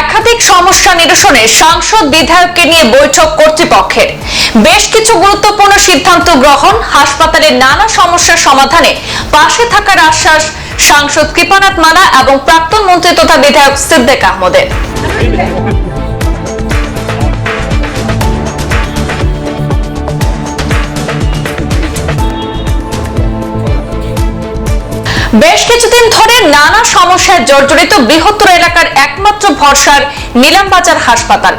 একাধিক সমস্যা নিরসনে সাংসদ বিধায়ককে নিয়ে বৈঠক কর্তৃপক্ষের। বেশ কিছু গুরুত্বপূর্ণ সিদ্ধান্ত গ্রহণ, হাসপাতালের নানা সমস্যার সমাধানে পাশে থাকার আশ্বাস সাংসদ কৃপানাথ মালা এবং প্রাক্তন মন্ত্রী তথা বিধায়ক সিদ্দেক আহমদের। বেশ কিছুদিন ধরে নানা সমস্যায় জর্জরিত বৃহত্তর এলাকার একমাত্র ভরসার নিলামবাজার হাসপাতাল।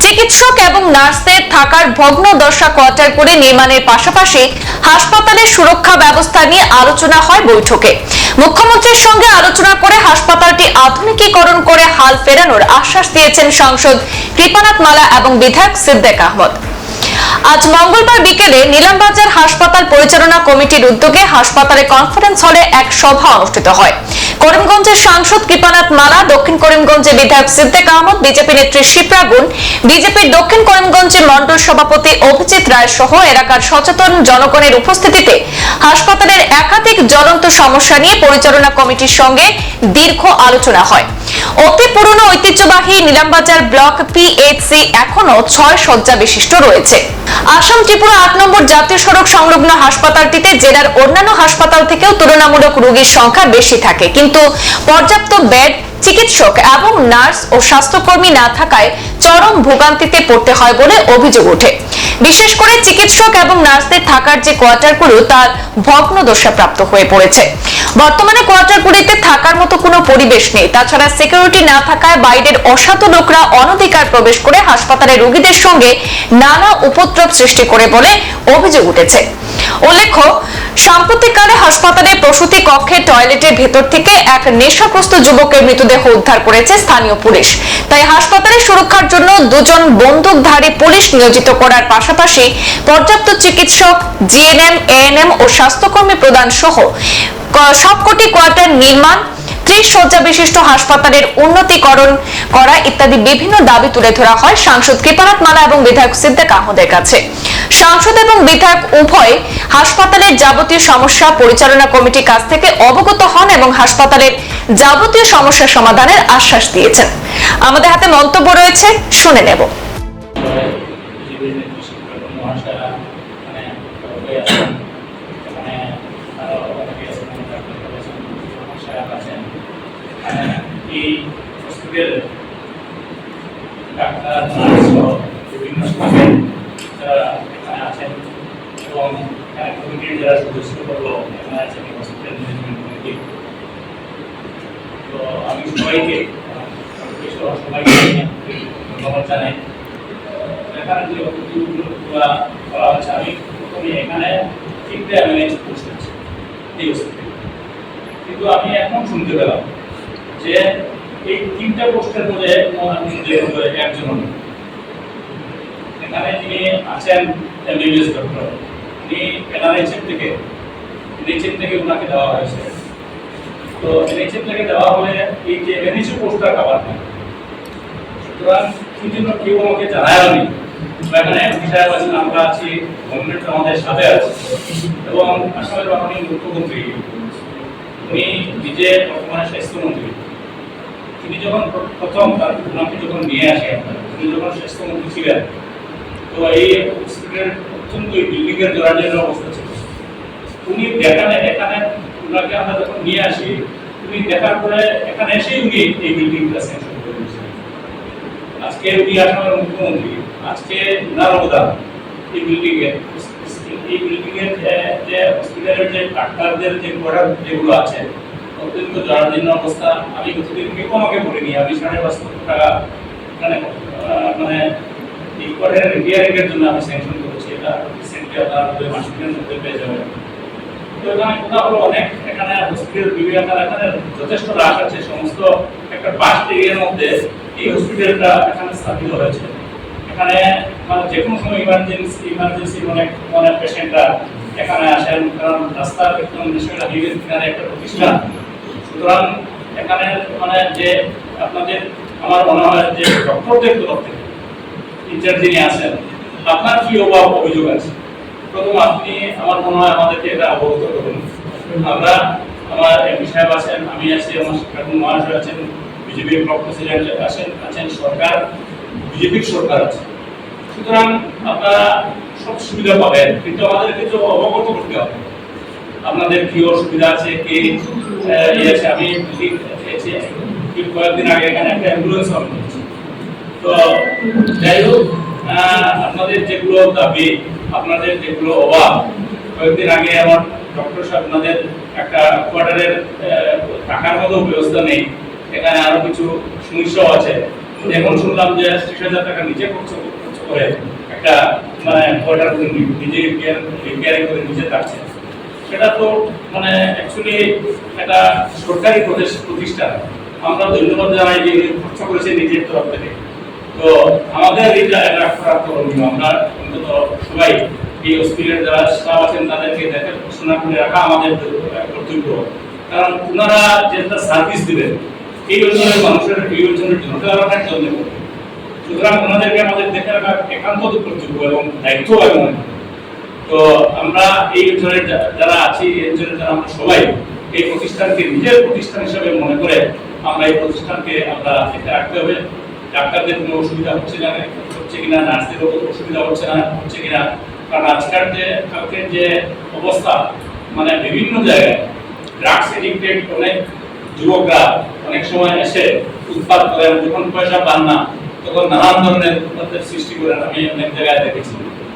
চিকিৎসক এবং নার্সদের থাকার ভগ্ন দশা কোয়ার্টার করে নির্মাণের পাশাপাশি হাসপাতালের সুরক্ষা ব্যবস্থা নিয়ে আলোচনা হয় বৈঠকে। মুখ্যমন্ত্রীর সঙ্গে আলোচনা করে হাসপাতালটি আধুনিকীকরণ করে হাল ফেরানোর আশ্বাস দিয়েছেন সাংসদ কৃপানাথ মালা এবং বিধায়ক সিদ্দিক আহমদ। আজ মঙ্গলবার বিকেলে নিলামবাজার হাসপাতাল পরিচালনা কমিটির উদ্যোগে হাসপাতালে কনফারেন্স হলে এক সভা অনুষ্ঠিত হয়। করিমগঞ্জের সাংসদ কৃপানাথ মালা, দক্ষিণ করিমগঞ্জের বিধায়ক সিদ্দিক আহমদ, বিজেপি নেত্রী শিপ্রা গুণ, বিজেপির দক্ষিণ করিমগঞ্জের মন্ডল সভাপতি অভিজিৎ রায় সহ এলাকার সচেতন জনগণের উপস্থিতিতে হাসপাতালের একাধিক জ্বলন্ত সমস্যা নিয়ে পরিচালনা কমিটির সঙ্গে দীর্ঘ আলোচনা হয়। অতি পুরনো ঐতিহ্যবাহী নিলামবাজার ব্লক পিএইচসি এখনও ছয় শয্যা বিশিষ্ট রয়েছে। আসাম ত্রিপুরা আট নম্বর জাতীয় সড়ক সংলগ্ন হাসপাতালটিতে জেলার অন্যান্য হাসপাতাল থেকেও তুলনামূলক রোগীর সংখ্যা বেশি থাকে। কিন্তু পর্যাপ্ত বেড, চিকিৎসক এবং নার্স ও স্বাস্থ্যকর্মী না থাকায় চরম ভোগান্তিতে পড়তে হয় বলে অভিযোগ ওঠে। বিশেষ করে চিকিৎসক এবং নার্সদের থাকার যে কোয়ার্টারগুলো, তার ভগ্ন দশাপ্রাপ্ত হয়ে পড়েছে। বর্তমানে কোয়ার্টারগুলিতে থাকার মতো কোনো পরিবেশ নেই। তাছাড়া সিকিউরিটি না থাকায় বাইরের অসাধু লোকরা অনধিকার প্রবেশ করে হাসপাতালে রোগীদের সঙ্গে নানা উপদ্রব সৃষ্টি করে বলে অভিযোগ উঠেছে। উল্লেখ্য, সাম্প্রতিককালে হাসপাতালে প্রসূতি কক্ষে টয়লেটের ভেতর থেকে এক নেশাগ্রস্ত যুবকের মৃতদেহ উদ্ধার করেছে স্থানীয় পুলিশ। তাই হাসপাতালের সুরক্ষার জন্য দুজন বন্দুকধারী পুলিশ নিয়োজিত করার পাশাপাশি পর্যাপ্ত চিকিৎসক জিএনএম এএনএম ও স্বাস্থ্যকর্মী প্রদান সহ সবকটি কোয়ার্টার নির্মাণ ত্রিশ শয্যা বিশিষ্ট হাসপাতালের উন্নতিকরণ করা ইত্যাদি বিভিন্ন দাবি তুলে ধরা হয় সাংসদ কৃপানাথ মালা এবং বিধায়ক সিদ্দিক আহমদের কাছে। সাংসদ এবং বিধায়ক উভয় হাসপাতালের যাবতীয় সমস্যা পরিচালনা কমিটির কাছ থেকে অবগত হন এবং হাসপাতালের যাবতীয় সমস্যা সমাধানের আশ্বাস দিয়েছেন। আমাদের হাতে মন্তব্য রয়েছে, শুনে নেব জীবনের শিক্ষক মহাশয়রা মানে সবাই আছেন মানে আরও অনেকে আছেন ডাক্তার আছেন মহাশয়রা আছেন মানে এই হসপিটাল নার্স সহ বিভিন্ন স্টাফের যারা এখানে আছেন এবং এখানে কমিটির যারা সদস্যবর্গ এখানে আছেন হসপিটাল ম্যানেজমেন্ট কমিটি তো আমি কিন্তু আমি এখন শুনতে পেলাম যে এই তিনটা পোস্টের মধ্যে একজন এখানে যিনি আছেন এমবিবিএস ডক্টর উনি এনআরএইচএম থেকে এনএইচএম থেকে ওনাকে দেওয়া হয়েছে। তো এনএইচএম থেকে দেওয়া হলে এই যে এনএইচএম পোস্টটা হয়। সুতরাং সেই জন্য কেউ আমাকে জানায়নি এখানে আমরা আছি, গভর্নমেন্ট আমাদের সাথে আছে। এবং আসামের মাননীয় মুখ্যমন্ত্রী, উনি নিজে বর্তমানে স্বাস্থ্যমন্ত্রী। তিনি যখন প্রথম তার ওনাকে যখন নিয়ে আসে, তিনি যখন স্বাস্থ্যমন্ত্রী ছিলেন, তো এই হসপিটালের অত্যন্ত বিল্ডিং এর জরাজীর্ণ অবস্থা ছিল। উনি দেখানে এখানে ওনাকে আমরা যখন নিয়ে আসি, উনি দেখার পরে এখানে এসেই উনি এই বিল্ডিংটা স্যাংশন করে আজকে উনি আসামের মুখ্যমন্ত্রী, আজকে উনার অবদান এই বিল্ডিং এ। এই বিল্ডিংয়ের যে- হসপিটালের যে ডাক্তারদের যে কোয়ার্টার যেগুলো আছে অত্যন্ত জরাজীর্ণ অবস্থা। আমি গতদিন কেউ আমাকে বলিনি আমি সাড়ে পাঁচ লক্ষ টাকা আহ, মানে এই কোয়ার্টারের রিপেয়ারিং এর জন্য আমি স্যাংশন করেছি। এটা রিসেন্টলি আপনারা দুই মাস দিনের মধ্যে পেয়ে যাবেন তো এখানে কথা হলো অনেক এখানে হসপিটাল বিভিন্ন এখানে যথেষ্ট রাশ আছে। সমস্ত একটা বাস্ট এরিয়ার মধ্যে এই হসপিটালটা এখানে স্থাপিত হয়েছে। এখানে মানে যে কোনো সময় ইমার্জেন্সি ইমার্জেন্সি অনেক অনেক পেশেন্টরা এখানে আসেন। কারণ রাস্তার একদম ন্যাশনাল হাইওয়ের একটা প্রতিষ্ঠান। সুতরাং এখানে মানে যে আপনাদের আমার মনে হয় যে ডক্টরদের তরফ থেকে ইনচার্জ যিনি আছেন, আপনার কি অভাব অভিযোগ আছে? প্রথম আপনি আমার মনে হয় আমাদেরকে এটা অবগত করুন। আমরা আমার এমপি সাহেব আছেন, আমি আছি, আমার শিক্ষার্থী মহাশয় আছেন বিজেপির ব্লক প্রেসিডেন্ট আছেন আছেন সরকার বিজেপির সরকার আছে। সুতরাং আপনারা সব সুবিধা পাবেন, কিন্তু আমাদেরকে তো অবগত করতে হবে। আপনাদের কি অসুবিধা আছে? কি ইয়ে আছে? আমি কয়েকদিন আগে এখানে একটা অ্যাম্বুলেন্স তো যাই হোক আপনাদের যেগুলো দাবি, আপনাদের যেগুলো অভাব, কয়েকদিন আগে আমার ডক্টর সাহেব আপনাদের একটা কোয়ার্টারের টাকার মতো ব্যবস্থা নেই। এখানে আরও কিছু সমস্যাও আছে। এখন শুনলাম যে ত্রিশ হাজার টাকা নিজে খরচ করে একটা মানে কোয়ার্টার নিজে রিপেয়ারিং করে নিজে থাকছে সেটা তো মানে অ্যাকচুয়ালি একটা সরকারি প্রতিষ- প্রতিষ্ঠান। আমরা ধন্যবাদ জানাই যে খরচ করেছে নিজের তরফ থেকে। তো আমাদের এটা করা করণীয় আমরা অন্তত সবাই এই হসপিটালের যারা স্টাফ আছেন, তাদেরকে দেখাশোনা করে রাখা আমাদের কর্তব্য। কারণ ওনারা যে একটা সার্ভিস দিবেন, এই অঞ্চলের মানুষের, এই অঞ্চলের জনসাধারণের জন্য। সুতরাং ওনাদেরকে আমাদের দেখে রাখা একান্ত কর্তব্য এবং দায়িত্ব করি। তো আমরা এই অঞ্চলের যারা আছি, এই অঞ্চলের যারা আমরা সবাই, এই প্রতিষ্ঠানকে নিজের প্রতিষ্ঠান হিসেবে মনে করে আমরা এই প্রতিষ্ঠানকে আমরা এটা রাখতে হবে। ডাক্তারদের কোনো অসুবিধা হচ্ছে না, হচ্ছে কিনা নার্সেরও অসুবিধা হচ্ছে না, হচ্ছে কিনা। কারণ আজকাল যে কালকের যে অবস্থা মানে বিভিন্ন জায়গায় ড্রাগস এডিক্টেড অনেক যুবকরা অনেক সময় এসে উৎপাদ করেন যখন পয়সা পান না, তখন নানান ধরনের উৎপাদের সৃষ্টি করেন আমি অনেক জায়গায় দেখেছি।